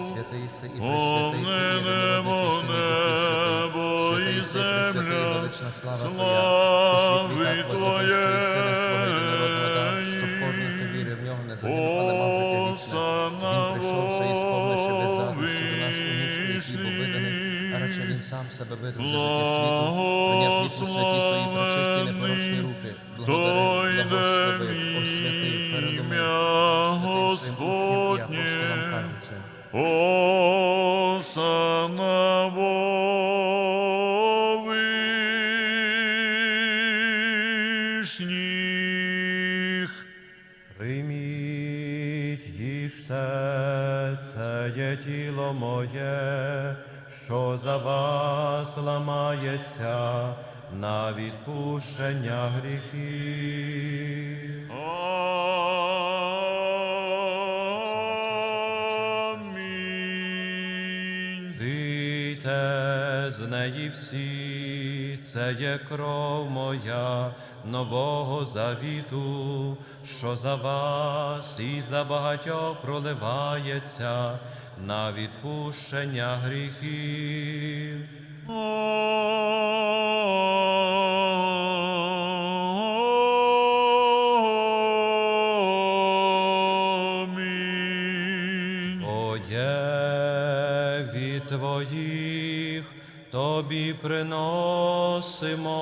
Святий си і Повне пресвятий, небо, і земля, велична слава Твоя. Ти сина свого єдинородного дав, щоб кожен, хто вірив в нього, не загинув, але мав життя вічне. Він прийшовши і сповнивши без захисту до нас у ніч, був виданий, а радше він сам себе видав за життя світу, прийняв хліб святі свої пречисті і непорочні руки. Благодари, благослови, освяти, передумай, ім'я святим своїм учням і апостолам кажучи. Осана. Прийміть, їжте, це моє, що за вас ламається на відпущення гріхів. Неї всі, це є кров моя нового завіту, що за вас і за багатьох проливається на відпущення гріхів. Амінь. Тобі приносимо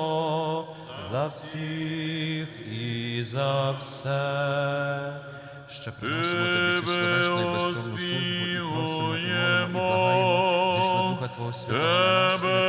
за всіх і за все. Ще приносимо тобі цю словесну і безкровну службу і просимо, і благаємо, зійшли Духа Твого Святого на нас,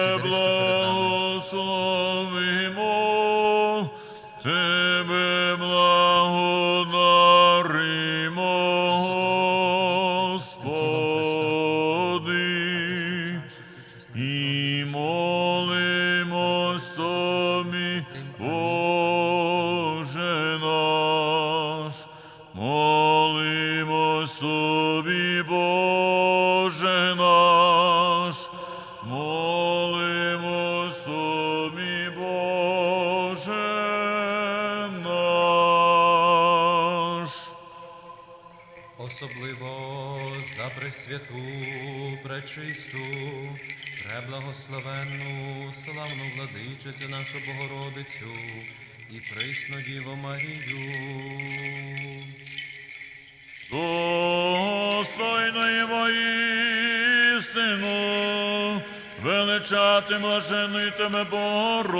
воістину, величати блажений тебе Богородицю,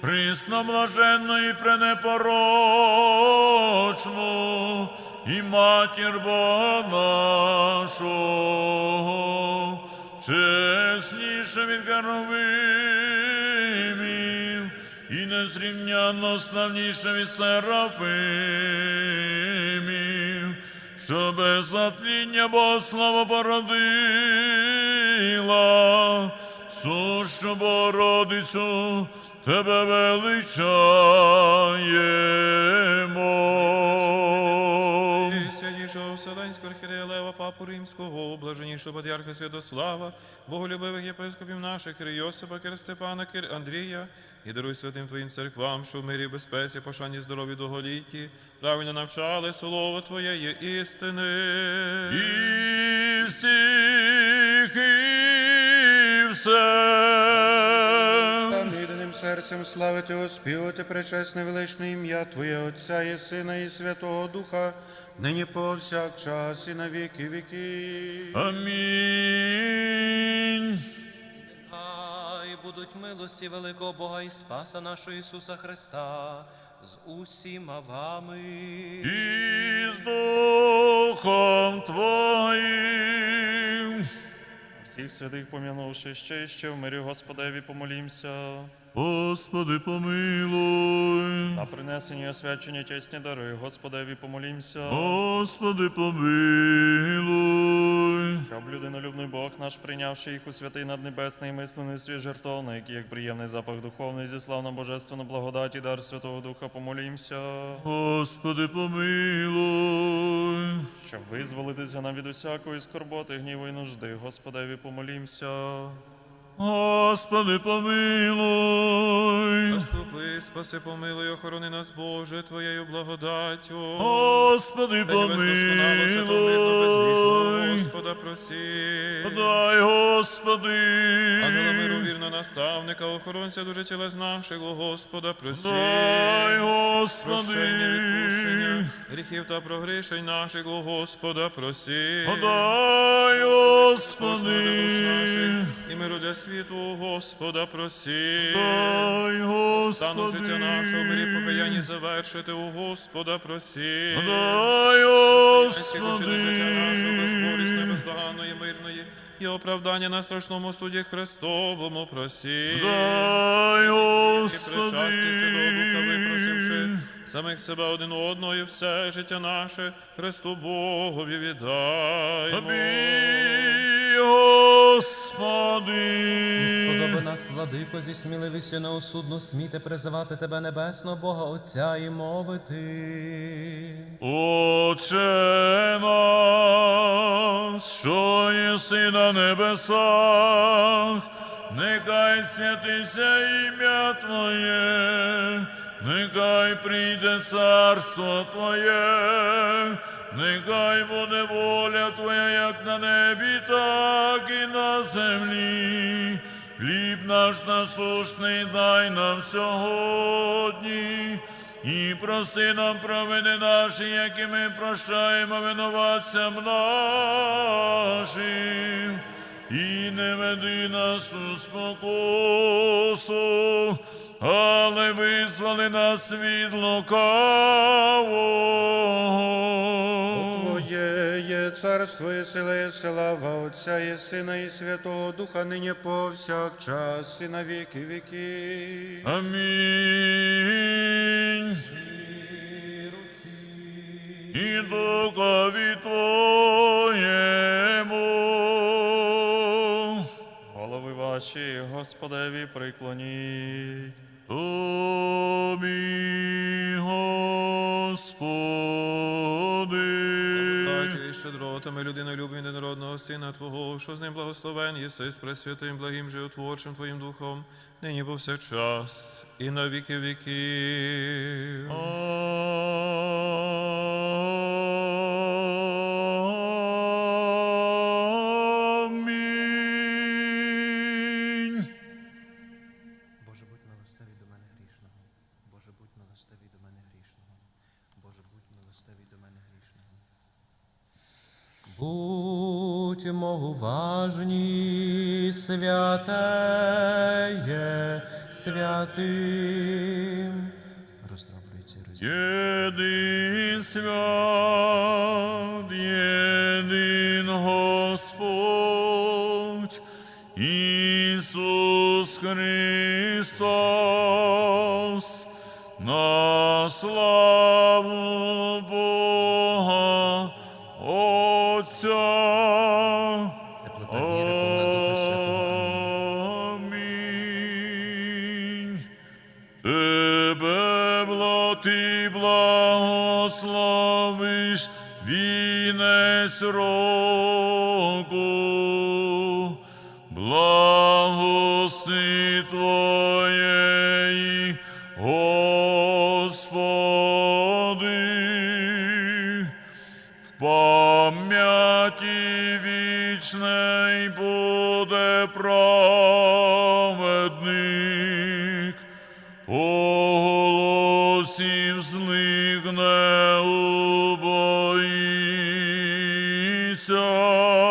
присно блаженну і пренепорочну, і матір Бога нашого, чесніше від Керовимів, і незрівнянно славніше від Серафимів, що без затління Богослава породила, сущу Богородицю, тебе величаємо. Святішого Вселенського архірея Лева, Папу Римського, блаженнішого патріарха Святослава, боголюбивих єпископів наших, Кир Йосипа, Кир Степана, Кир Андрія, і даруй святим Твоїм церквам, що в мирі, безпеці, пошані здоров'ї довголітті, правильно навчали слово Твоєї істини. І всіх, і все. Там єдиним серцем славити, оспівати пречесне величне ім'я Твоє Отця і Сина і Святого Духа, нині повсякчас і на віки віків. Амінь. Будуть милості великого Бога і Спаса нашого Ісуса Христа з усіма вами. І з Духом Твоїм. Всіх святих пом'янувши ще і ще в мирі Господеві помолімся. Господи, помилуй. За принесені і освячені чесні дари, Господеві помолімся. Господи, помилуй. Щоб людинолюбний Бог наш, прийнявши їх у святий наднебесний мислений свій жертовник, як приємний запах духовний, зі славно божественну благодаті, дар Святого Духа, помолімся. Господи, помилуй. Щоб визволитися нам від усякої скорботи, гніву і нужди, Господеві помолімся. Господи, помилуй. Заступи, спаси, помилуй, охорони нас, Боже, Твоєю благодаттю. Господи, бездосконалося Господа просі. Дай, Господи, Ангела миру, вірно наставника, охоронця дуже тілес наших, Господа просі. дай, Господи, відпущення, гріхів та прогрішень наших, о Господа просі. дай, Кожного для душ наших Господи, і миру для світу, Господа просі. дай, Стану життя нашого, мирі покаянні завершити, у Господа просі. дай, життя нашого, Господи, безборісне, бездоганної, мирної, і оправдання на страшному суді Христовому просі. дай, І Господи, причасті Святого Духа випросивши самих себе один одного і все життя наше Христу Богові віддаймо. Тобі, Господи, Сподоби нас, владико, зі сміливістю неосудно сміти призивати тебе, небесного Бога Отця і мовити. Отче наш, що єси на небесах, нехай святиться ім'я Твоє, нехай прийде царство Твоє, нехай буде воля Твоя, як на небі, так і на землі. Хліб наш насушний дай нам сьогодні. І прости нам провини наші, які ми прощаємо винуватцям нашим, і не веди нас у спокусу, але визволи нас від лукавого. Твоє є царство і сила, і слава Отця і Сина, і Святого Духа, нині повсякчас, і на віки віки. Амінь. І духові Твоєму. Голови ваші, Господеві, приклоніть. Щедротами людинолюбі недородного Сина Твого, що з ним благословен єси з пресвятим, благим животворчим Твоїм Духом, нині повсякчас і на віки віків. Будьмо уважні, святеє, святим. Роздроблюється Єди свят, вінець року, so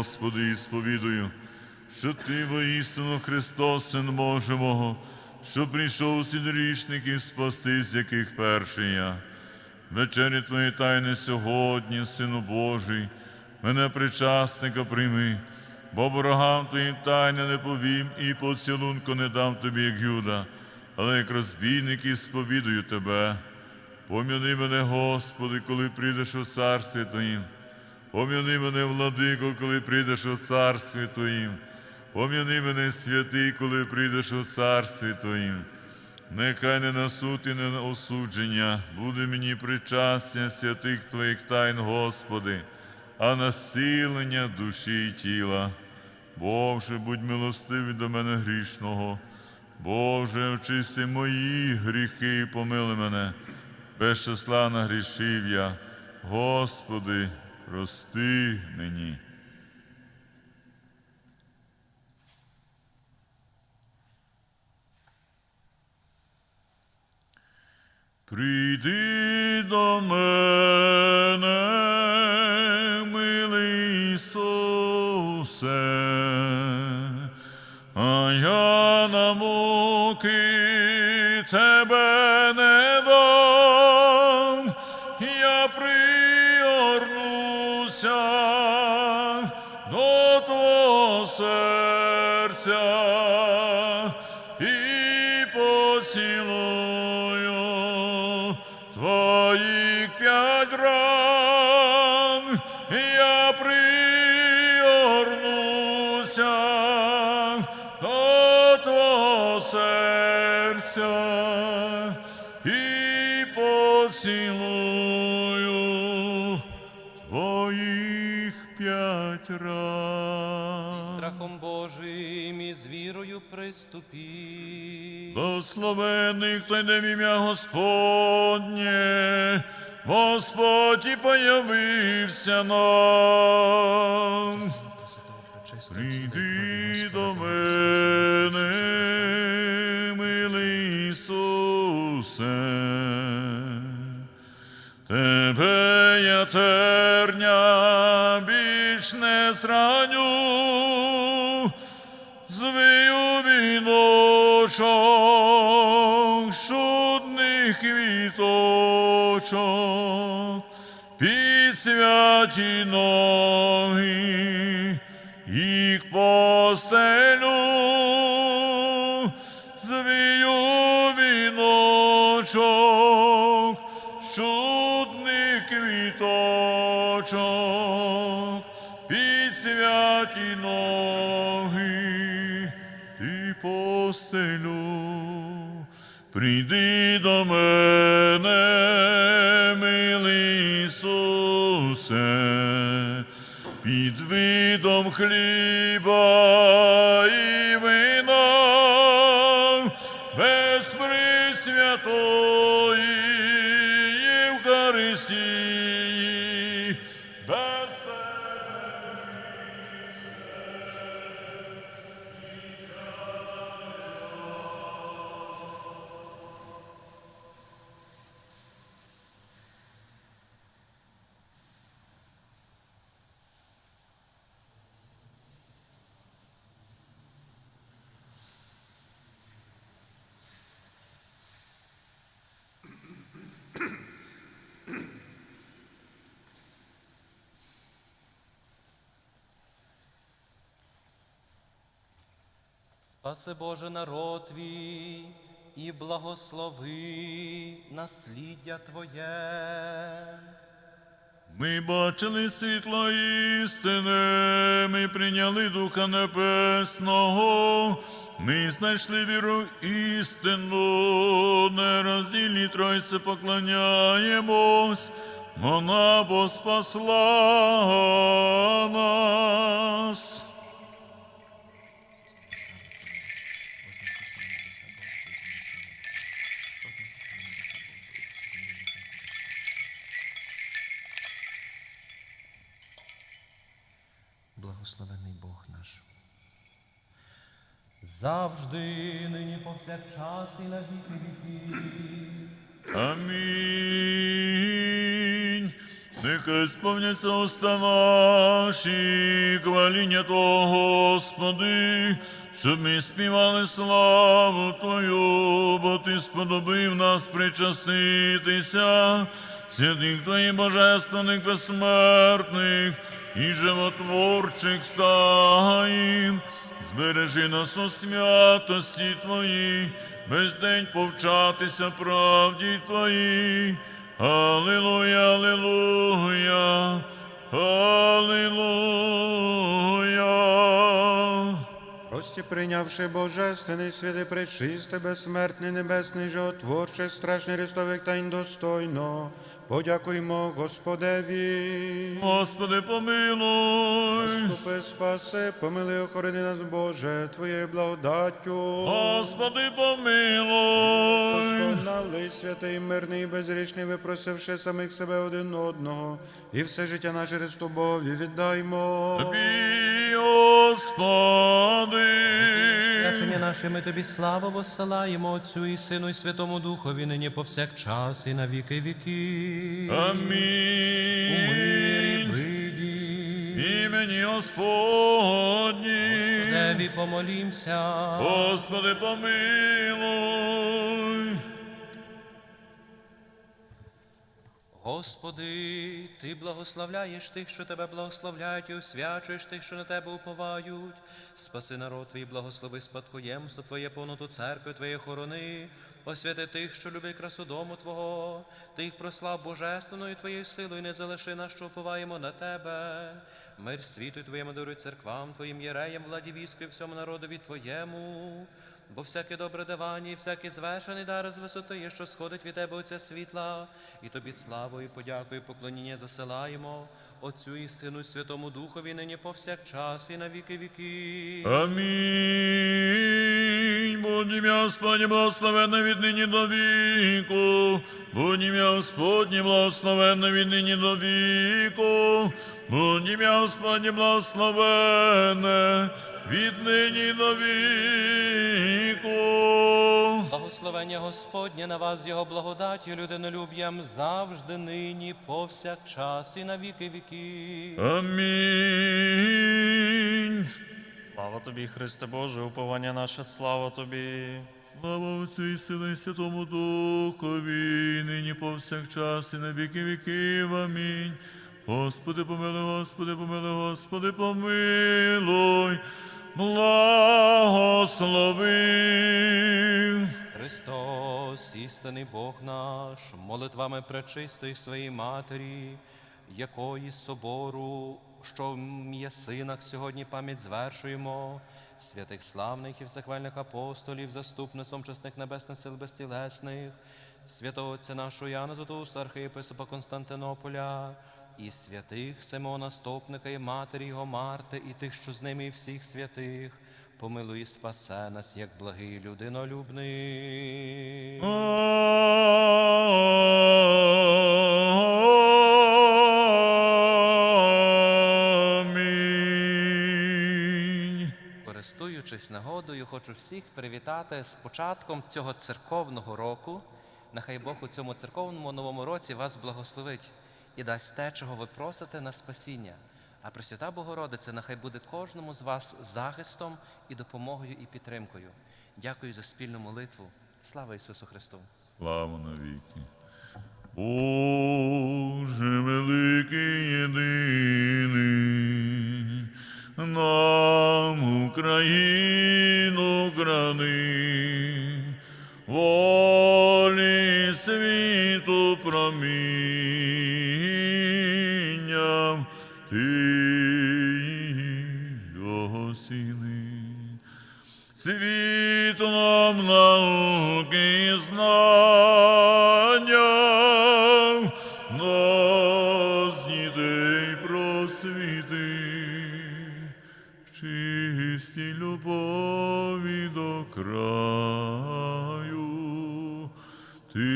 Господи, і сповідую, що Ти воістину Христос, Син Божий мого, що прийшов з грішників спасти, з яких перший я. Вечері Твої тайни сьогодні, Сину Божий, мене причасника прийми, бо ворогам Твоїм тайни не повім і поцілунку не дам тобі, як Юда, але як розбійник і сповідую Тебе. Пом'яни мене, Господи, коли прийдеш у царстві Твоїм. Пом'яни мене, владико, коли прийдеш у царстві Твоїм. Пом'яни мене, святий, коли прийдеш у царстві Твоїм. Нехай не на суд і не на осудження буде мені причастя святих Твоїх тайн, Господи, а на зцілення душі і тіла. Боже, будь милостивий до мене грішного. Боже, очисти мої гріхи і помили мене. Без числа нагрішив я. Господи, прости мені. Прийди до мене, і поцілую твоїх п'ять ран. Страхом Божим і з вірою приступі. Благословений, хто йде в ім'я Господнє, Господь і появився нам. Прийди до мене, Ісусе, тебе я терня більш не зраню, звию віночок шудних квіточок, під святі ноги постелю. Прийди до мене, милий Ісусе, під видом хліба і вина, Спаси Боже народ твій і благослови насліддя Твоє. Ми бачили світло істини, ми прийняли Духа Небесного, ми знайшли віру істину, нероздільні Тройці поклоняємось, вона бо спасла нас. Благословений Бог наш. Завжди, нині повсякчас і на віки віків. Амінь. Нехай сповняться уста наші, хваління Твого, Господи, щоб ми співали славу Твою, бо Ти сподобив нас причаститися, святих Твоїх божественних безсмертних і животворчих таїн. Збережи нас у святості Твоїй, весь день повчатися правді Твоїй. Аллилуйя, аллилуйя, аллилуйя. Прості прийнявши божественний святи пречисте, безсмертний, небесний, животворче, страшний Христових тайн достойно. Подякуймо Господеві. Господи, помилуй. Ступи, спаси, помили, охорони нас, Боже, Твоєю благодаттю. Господи, помилуй. Досконалий, святий, мирний, безрічний, випросивши самих себе один одного, і все життя наше Богові віддаймо. Тобі, Господи. Свячення наше ми тобі славу восилаємо Отцю і Сину і Святому Духові, нині повсякчас і на віки віки. У мирі Амінь. Імені Господні. Деві помолімся. Господи, помилуй. Господи, Ти благословляєш тих, що тебе благословляють, і освячуєш тих, що на тебе уповають. Спаси народ твій, благослови спадкоємство Твоє, повноту церкви Твоєї хорони, освяти тих, що люблять красу дому Твого, Ти їх прослав божественною Твоєю силою, не залиши нас, що уповаємо на Тебе. Мир світу Твоєму даруй церквам, Твоїм єреям, владі війську всьому народові Твоєму. Бо всяке добре давання і всякий звершений дар з висоти, є, що сходить від тебе оця світла, і тобі славу і подяку, і поклоніння засилаємо, Отцю і Сину, і Святому Духові, нині повсякчас і на віки віки. Амінь. Будь ім'я Господнє благословенне від нині до віку. Будь ім'я Господнє благословенне від нині до віку. Будь ім'я Господнє благословенне від нині до віку. Благословення Господнє на вас, Його благодаттю, людинолюб'ям завжди, нині, повсякчас і на віки віки. Амінь. Слава тобі, Христе Боже, уповання наше, слава тобі. Слава Отцю і Сили і Святому Духові, нині повсякчас і на віки віків. Амінь. Господи, помилуй, Господи, помилуй, Господи, помилуй, благослови. Христос, істинний Бог наш, молитвами пречистої своєї Матері, якої собору, що в м'ясинах сьогодні пам'ять звершуємо, святих славних і всехвальних апостолів, заступництвом чесних небесних сил безтілесних, святого Отця нашого Яна Златоуста, архієпископа Константинополя, і святих Симона Стопника і матері його Марти, і тих, що з ними, і всіх святих, помилуй спасе нас, як благий людинолюбний. Амінь. Користуючись нагодою, хочу всіх привітати з початком цього церковного року. Нехай Бог у цьому церковному новому році вас благословить і дасть те, чого ви просите на спасіння. А Пресвята Богородиця нехай буде кожному з вас захистом і допомогою і підтримкою. Дякую за спільну молитву. Слава Ісусу Христу! Слава навіки. Боже великий єдиний, нам Україну чистій любові до краю, ти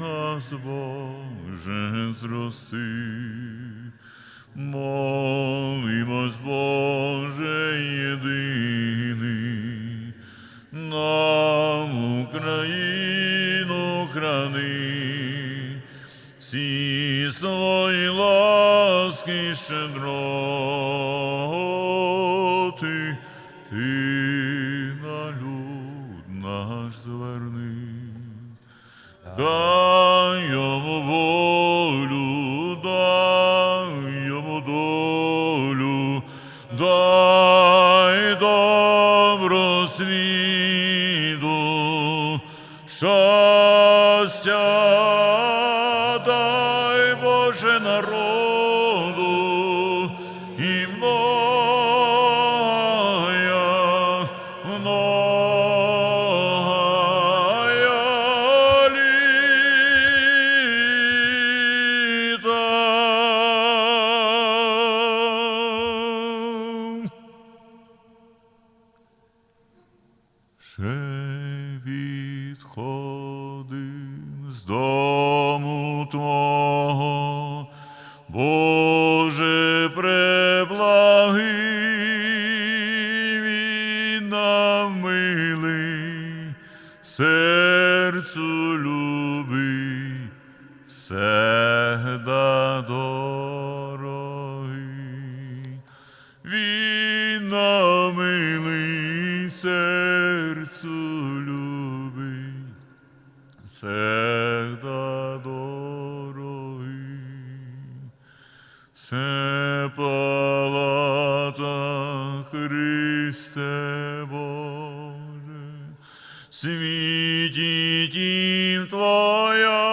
нас, Боже, зрости. Молимось, Боже єдиний, нам Україну храни, всі свої ласки щедроти, дай йому долю, дай відходим світі Твоя